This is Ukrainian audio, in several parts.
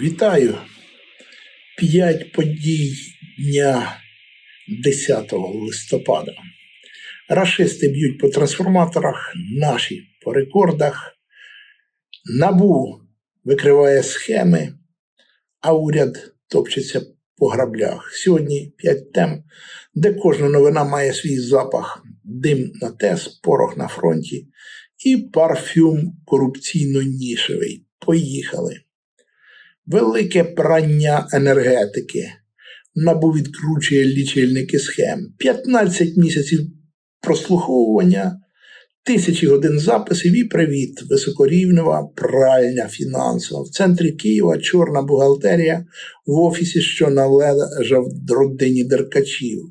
Вітаю! П'ять подій дня 10 листопада. Рашисти б'ють по трансформаторах, наші по рекордах. Набу викриває схеми, а уряд топчеться по граблях. Сьогодні п'ять тем, де кожна новина має свій запах: дим на тес, порох на фронті і парфюм корупційно-нішевий. Поїхали. Велике прання енергетики. Набу відкручує лічильники схем. 15 місяців прослуховування, тисячі годин записів і привіт. Високорівнева пральня фінансова. В центрі Києва чорна бухгалтерія в офісі, що належав родині деркачів.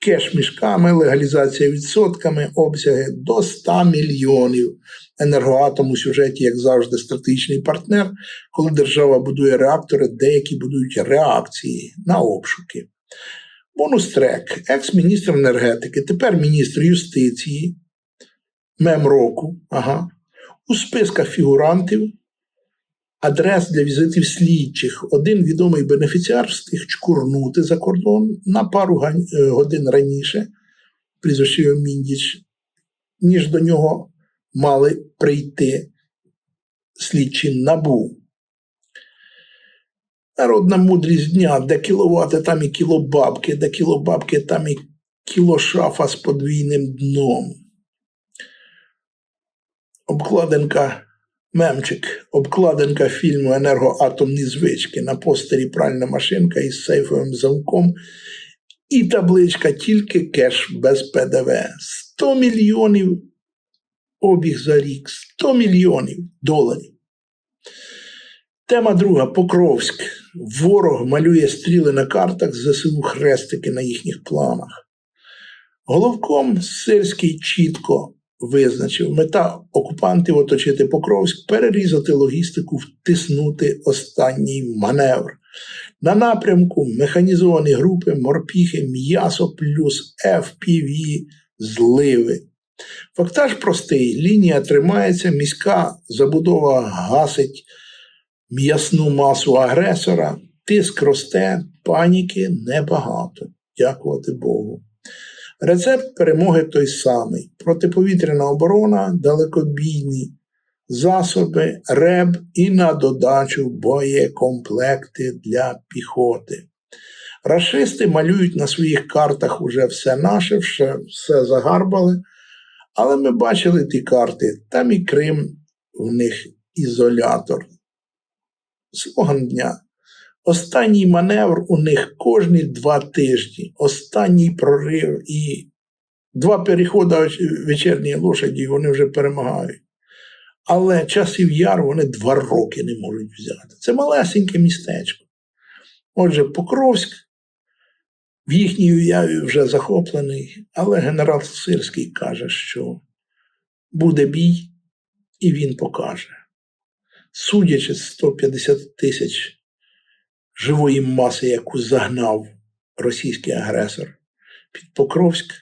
Кеш мішками, легалізація відсотками, обсяги до 100 мільйонів. Енергоатом у сюжеті, як завжди, стратегічний партнер, коли держава будує реактори, деякі будують реакції на обшуки. Бонус трек, екс-міністр енергетики, тепер міністр юстиції, мем року, ага, у списках фігурантів, адрес для візитів слідчих. Один відомий бенефіціар встиг чкурнути за кордон на пару е, годин раніше, прізвище Міндіч, ніж до нього мали прийти слідчі набу. Народна мудрість дня, де кіловати, там і кілобабки, де кілобабки, там і кілошафа з подвійним дном. Обкладинка мемчик, обкладинка фільму Енергоатомні звички на постері пральна машинка із сейфовим замком і табличка тільки кеш без ПДВ. 100 мільйонів обіг за рік 100 мільйонів доларів. Тема друга Покровськ. Ворог малює стріли на картах ЗСУ хрестики на їхніх планах. Головком Сирський чітко визначив мета окупантів оточити Покровськ, перерізати логістику, втиснути останній маневр. На напрямку механізовані групи, морпіхи, м'ясо плюс FPV зливи. Фактаж простий: лінія тримається, міська забудова гасить м'ясну масу агресора, тиск росте, паніки небагато. Дякувати Богу. Рецепт перемоги той самий: протиповітряна оборона, далекобійні засоби, РЕБ і на додачу боєкомплекти для піхоти. Рашисти малюють на своїх картах уже все наше, все, загарбали. Але ми бачили ті карти, там і Крим в них ізолятор. Слоган дня. Останній маневр у них кожні два тижні, останній прорив і два переходи вечірньої лошаді, і вони вже перемагають. Але часів яр вони два роки не можуть взяти. Це малесеньке містечко. Отже, Покровськ в їхній уяві вже захоплений, але генерал Сирський каже, що буде бій, і він покаже. Судячи з 150 тисяч живої маси, яку загнав російський агресор під Покровськ,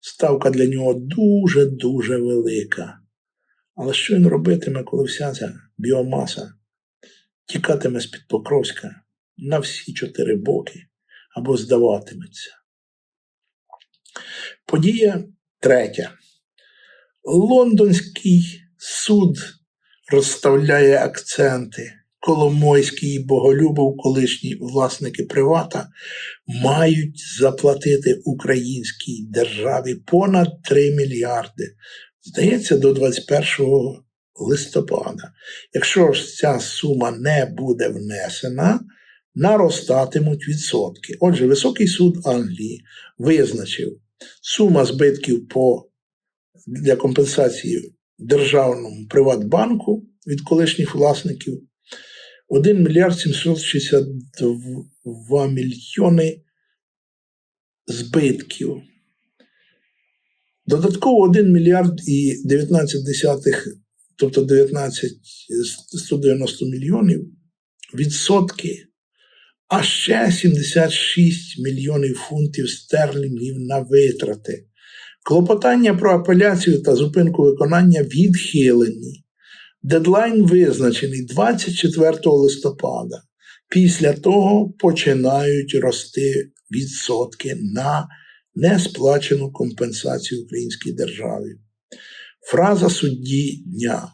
ставка для нього дуже-дуже велика. Але що він робитиме, коли вся ця біомаса тікатиме з-під Покровська на всі чотири боки? або здаватиметься. Подія третя. Лондонський суд розставляє акценти. Коломойський і Боголюбов, колишні власники привата, мають заплатити українській державі понад 3 мільярди. Здається, до 21 листопада. Якщо ж ця сума не буде внесена, наростатимуть відсотки. Отже, Високий суд Англії визначив сума збитків по, для компенсації державному Приватбанку від колишніх власників 1 мільярд 762 мільйони збитків. Додатково 1 мільярд і 19 десятих, тобто 19 190 мільйонів відсотки а ще 76 мільйонів фунтів стерлінгів на витрати. Клопотання про апеляцію та зупинку виконання відхилені. Дедлайн визначений 24 листопада. Після того починають рости відсотки на несплачену компенсацію українській державі. Фраза судді дня.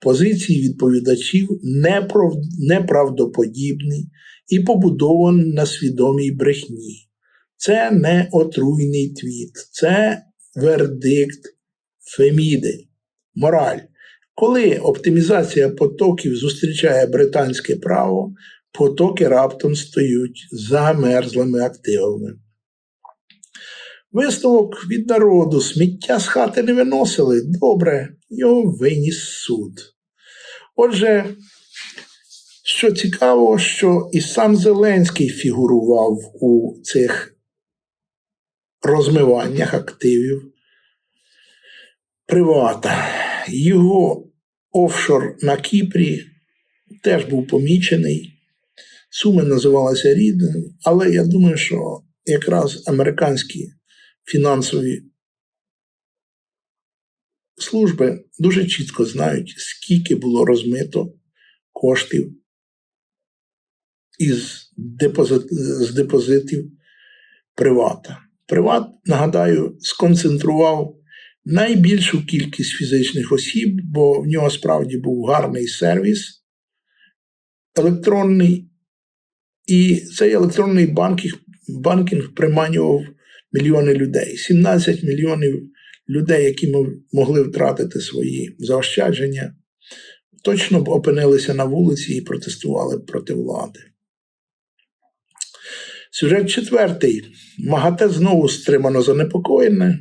Позиції відповідачів неправ- неправдоподібні і побудовані на свідомій брехні. Це не отруйний твіт, це вердикт Феміди. Мораль. Коли оптимізація потоків зустрічає британське право, потоки раптом стають замерзлими активами. Висновок від народу сміття з хати не виносили. Добре, його виніс суд. Отже, що цікаво, що і сам Зеленський фігурував у цих розмиваннях активів привата. Його офшор на Кіпрі теж був помічений. Суми називалися рідними, але я думаю, що якраз американські фінансові служби дуже чітко знають, скільки було розмито коштів із депозит, з депозитів привата. Приват, нагадаю, сконцентрував найбільшу кількість фізичних осіб, бо в нього справді був гарний сервіс електронний, і цей електронний банкінг, банкінг приманював мільйони людей. 17 мільйонів людей, які могли втратити свої заощадження, точно б опинилися на вулиці і протестували проти влади. Сюжет четвертий. МАГАТЕ знову стримано занепокоєне.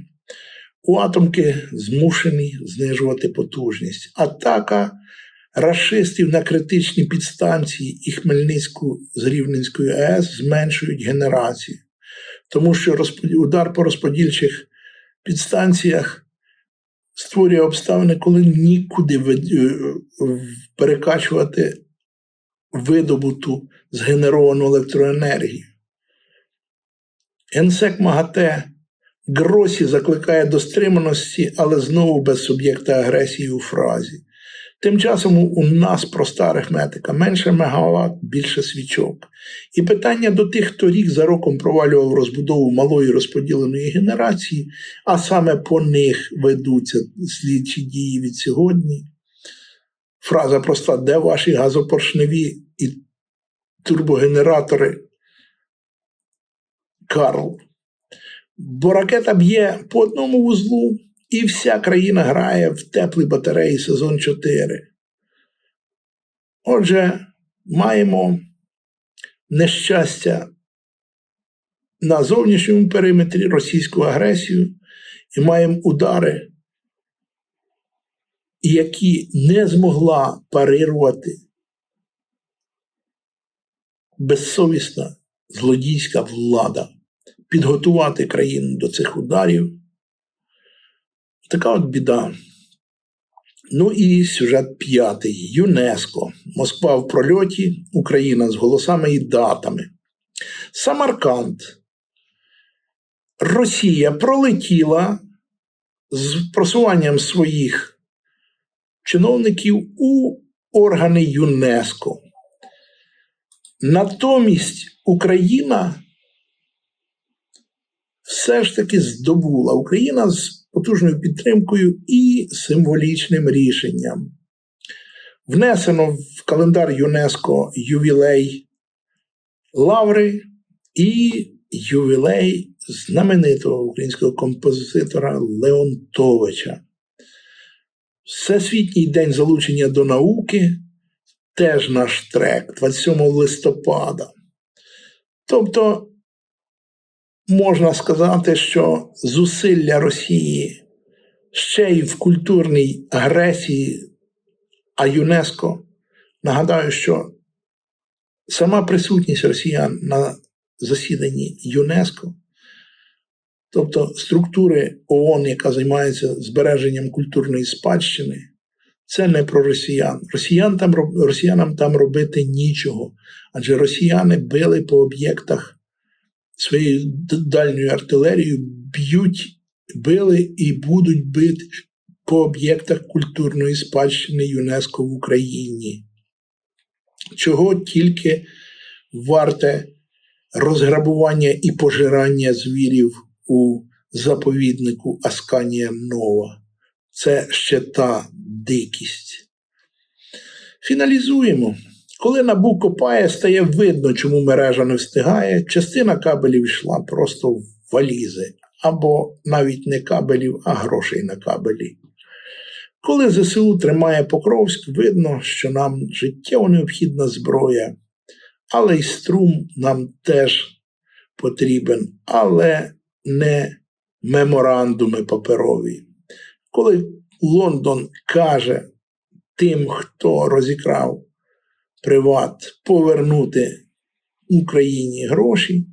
У атомки змушені знижувати потужність. Атака рашистів на критичні підстанції і Хмельницьку з Рівненської АЕС зменшують генерацію, тому що удар по розподільчих підстанціях створює обставини, коли нікуди е, перекачувати видобуту згенеровану електроенергію. Генсек МАГАТЕ Гросі закликає до стриманості, але знову без суб'єкта агресії у фразі. Тим часом у нас проста арифметика, менше мегаватт, більше свічок. І питання до тих, хто рік за роком провалював розбудову малої розподіленої генерації, а саме по них ведуться слідчі дії від сьогодні. Фраза проста: де ваші газопоршневі і турбогенератори? Карл. Бо ракета б'є по одному вузлу, і вся країна грає в теплі батареї сезон 4. Отже, маємо нещастя на зовнішньому периметрі російську агресію і маємо удари, які не змогла парирувати безсовісна злодійська влада підготувати країну до цих ударів. Така от біда. Ну і сюжет п'ятий. ЮНЕСКО. Москва в прольоті, Україна з голосами і датами. Самарканд. Росія пролетіла з просуванням своїх чиновників у органи ЮНЕСКО. Натомість Україна все ж таки здобула Україна з потужною підтримкою і символічним рішенням. Внесено в календар ЮНЕСКО ювілей Лаври і ювілей знаменитого українського композитора Леонтовича. Всесвітній день залучення до науки теж наш трек 27 листопада. Тобто можна сказати, що зусилля Росії ще й в культурній агресії, а ЮНЕСКО нагадаю, що сама присутність росіян на засіданні ЮНЕСКО, тобто структури ООН, яка займається збереженням культурної спадщини, Це не про росіян. Росіян там, росіянам там робити нічого, адже росіяни били по об'єктах своєю дальньою артилерією, б'ють, били і будуть бити по об'єктах культурної спадщини ЮНЕСКО в Україні. Чого тільки варте розграбування і пожирання звірів у заповіднику Асканія Нова. Це ще та дикість. Фіналізуємо. Коли набу копає, стає видно, чому мережа не встигає. Частина кабелів йшла просто в валізи, або навіть не кабелів, а грошей на кабелі. Коли ЗСУ тримає Покровськ, видно, що нам життєво необхідна зброя, але й струм нам теж потрібен, але не меморандуми паперові. Коли Лондон каже тим, хто розікрав приват, повернути Україні гроші,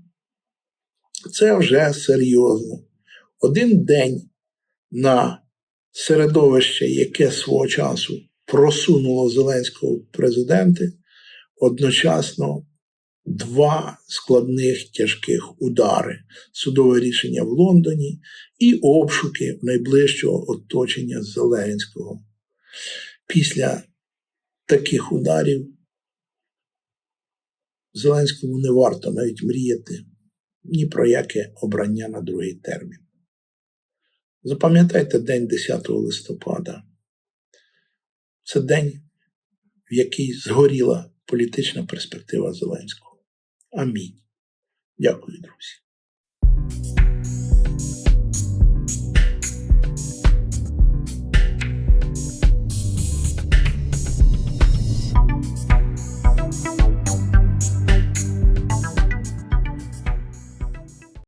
це вже серйозно. Один день на середовище, яке свого часу просунуло Зеленського в президенти, одночасно два складних тяжких удари: судове рішення в Лондоні і обшуки найближчого оточення Зеленського. Після таких ударів Зеленському не варто навіть мріяти ні про яке обрання на другий термін. Запам'ятайте день 10 листопада. Це день, в який згоріла політична перспектива Зеленського. Амінь. Дякую, друзі.